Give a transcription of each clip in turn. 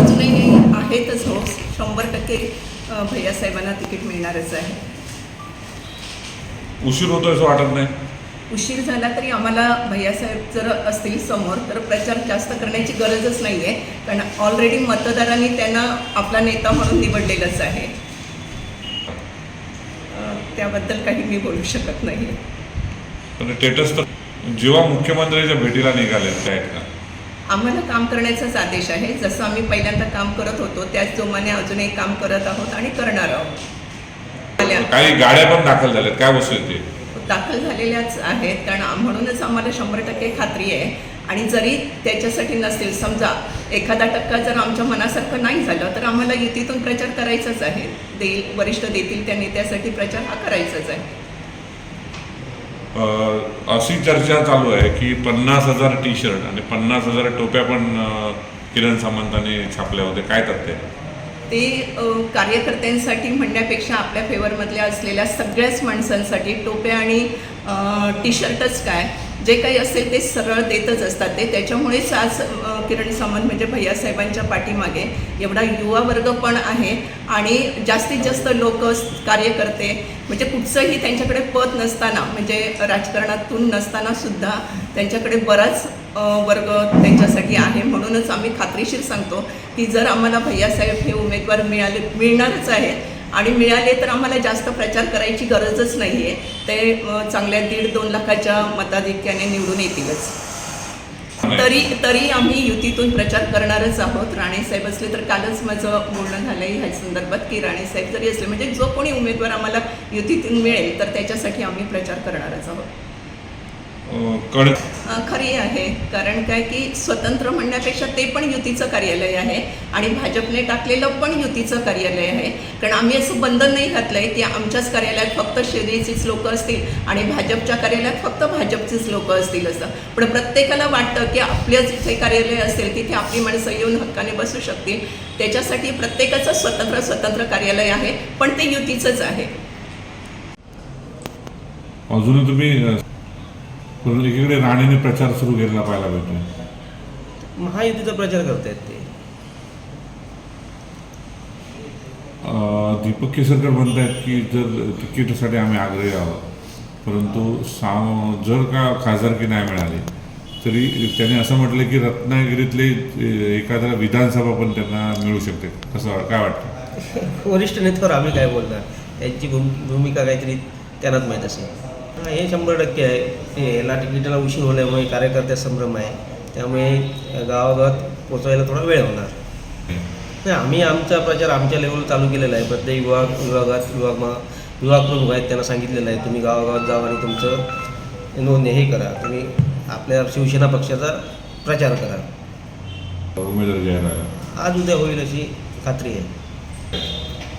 अजूनही आहेतच हो. शंभर टक्के भैयासाहेबांना तिकीट मिळणारच आहे. उशीर होतोय असं वाटत नाही. उशीर झाला तरी आम्हाला भैयासाहेब जर असतील समोर तर प्रचार जास्त करण्याची गरजच नाही आहे कारण ऑलरेडी मतदारांनी त्यांना आपला नेता म्हणून निवडलेलंच आहे. त्याबद्दल काही मी बोलू शकत नाही पण स्टेटस तर जेव्हा मुख्यमंत्र्यांच्या भेटीला निघाले आहेत का आम्हाला काम करण्याचाच आदेश आहे. जसं आम्ही पहिल्यांदा काम करत होतो त्याच जोमाने अजूनही काम करत आहोत आणि करणार आहोत. काही गाड्या पण दाखल झाल्यात. काय वस्तू दाखल झालेल्याच आहेत. कारण म्हणूनच आम्हाला शंभर टक्के खात्री आहे. आणि जरी त्याच्यासाठी नसतील समजा एखादा टक्का जर आमच्या मनासारखं नाही झालं तर आम्हाला युतीतून प्रचार करायचाच आहे. देईल वरिष्ठ देतील त्या नेत्यासाठी प्रचार हा करायचाच आहे. अशी चर्चा चालू आहे की पन्नास हजार टी शर्ट आणि पन्नास हजार टोप्या पण किरण सामंतांनी छापल्या होत्या. काय तथ्य ते? कार्यकर्त्यांसाठी म्हणण्यापेक्षा आपल्या फेवरमधल्या असलेल्या सगळ्याच माणसांसाठी टोप्या आणि टी शर्टच काय? जे काही असेल ते सरळ देतच असतात. ते त्याच्यामुळेच आज किरण सामंत म्हणजे भैयासाहेबांच्या पाठीमागे. एवढा युवा वर्ग पण आहे आणि जास्तीत जास्त लोक कार्यकर्ते म्हणजे कुठचंही त्यांच्याकडे पद नसताना म्हणजे राजकारणातून नसताना सुद्धा त्यांच्याकडे बराच वर्ग त्यांच्यासाठी आहे. म्हणूनच आम्ही खात्रीशीर सांगतो की जर आम्हाला भैयासाहेब हे उमेदवार मिळाले मिळणारच आहेत आणि मिळाले तर आम्हाला जास्त प्रचार करायची गरजच नाही आहे ते चांगल्या दीड दोन लाखाच्या मताधिक्याने निवडून येतीलच. तरी तरी आम्ही युतीतून प्रचार करणारच आहोत. राणेसाहेब असले तर कालच माझं बोलणं झालं आहे ह्या संदर्भात की राणेसाहेब जरी असले म्हणजे जो कोणी उमेदवार आम्हाला युतीतून मिळेल तर त्याच्यासाठी आम्ही प्रचार करणारच आहोत. खरी आहे. कारण काय की स्वतंत्र म्हणण्यापेक्षा ते पण युतीचं कार्यालय आहे आणि भाजपने टाकलेलं पण युतीचं कार्यालय आहे. कारण आम्ही असं बंधन नाही घातलं आहे की आमच्याच कार्यालयात फक्त शिवसेनेचीच लोकं असतील आणि भाजपच्या कार्यालयात फक्त भाजपचीच लोकं असतील असं. पण प्रत्येकाला वाटतं की आपलं जिथे कार्यालय असेल तिथे आपली माणसं येऊन हक्काने बसू शकतील. त्याच्यासाठी प्रत्येकाचं स्वतंत्र स्वतंत्र कार्यालय आहे पण ते युतीचंच आहे. अजूनही तुम्ही परंतु एकीकडे राणेने प्रचार सुरू केलेला पाहायला भेटतोय. महायुतीचा प्रचार करतायत ते. दीपक केसरकर म्हणतायत की जर तिकीटसाठी आम्ही आग्रही आहोत परंतु सा जर का खासदारकी नाही मिळाली तरी त्यांनी असं म्हटलं की रत्नागिरीतले अं, एखाद्या विधानसभा पण त्यांना मिळू शकते. कसं काय वाटतं? वरिष्ठ नेत्यावर आम्ही काय बोलणार त्यांची भूम भूमिका काहीतरी त्यांनाच माहीत असेल. हा, शंभर टक्के आहे. ते याला तिकिटाला उशीर होण्यामुळे कार्यकर्त्या संभ्रम आहे. त्यामुळे गावागावात पोचायला थोडा वेळ होणार. नाही आम्ही आमचा प्रचार आमच्या लेवल चालू केलेला आहे. प्रत्येक विभाग विभागात विभाग विभाग प्रमुख आहेत त्यांना सांगितलेलं आहे तुम्ही गावागावात जावा आणि तुमचं नोंद हे करा. तुम्ही आपल्या शिवसेना पक्षाचा प्रचार करा. आज उद्या होईल अशी खात्री आहे.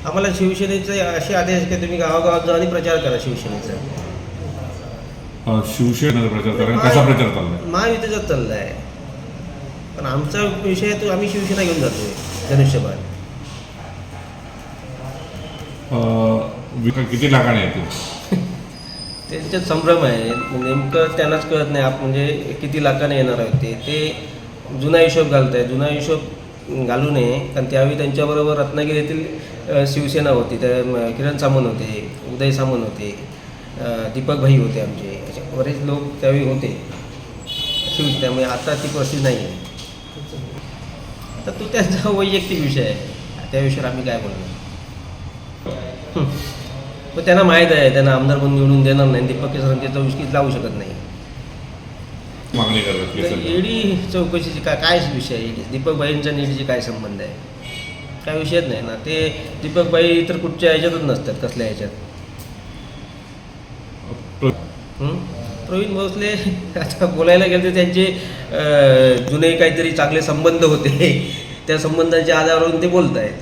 आम्हाला शिवसेनेचे असे आदेश की तुम्ही गावागावात जा आणि प्रचार करा शिवसेनेचा. शिवसेनेचा प्रचार करा कसा प्रचार चाललाय? महायुतीचाच चालला आहे पण आमचा विषय तो आम्ही शिवसेना घेऊन जातोय धनुष्यबाण. विका- किती लाखाने येतील त्यांच्यात संभ्रम आहे. नेमकं त्यांनाच कळत नाही आप म्हणजे किती लाखाने येणार आहेत ते. ते जुना हिशोब घालत आहे जुना हिशोब घालू नये. कारण त्यावेळी त्यांच्याबरोबर रत्नागिरी येथील अ, शिवसेना होती. त्या किरण सामंत होते उदय सामंत होते दीपक भाई होते आमचे. असे बरेच लोक त्यावेळी होते. त्यामुळे आता ती परिस्थिती नाही आहे तर तो त्यांचा वैयक्तिक विषय आहे. त्या विषयावर आम्ही काय बोलणार. पण त्यांना माहीत आहे. त्यांना आमदार म्हणून निवडून देणार नाही. दीपक केसरांची चौकशी लावू शकत नाही. मागणी करतात तर केसरकर. ईडी चौकशीची काय काय विषय आहे? दीपक भाईंचा ईडीची काय संबंध आहे? काय विषयच नाही ना. ते दीपक भाई तर कुठच्या ह्याच्यातच नसतात कसल्या ह्याच्यात? प्रवीण भोसले आता बोलायला गेलं तर त्यांचे जुने काहीतरी चांगले संबंध होते. त्या संबंधांच्या आधारावरून ते बोलत आहेत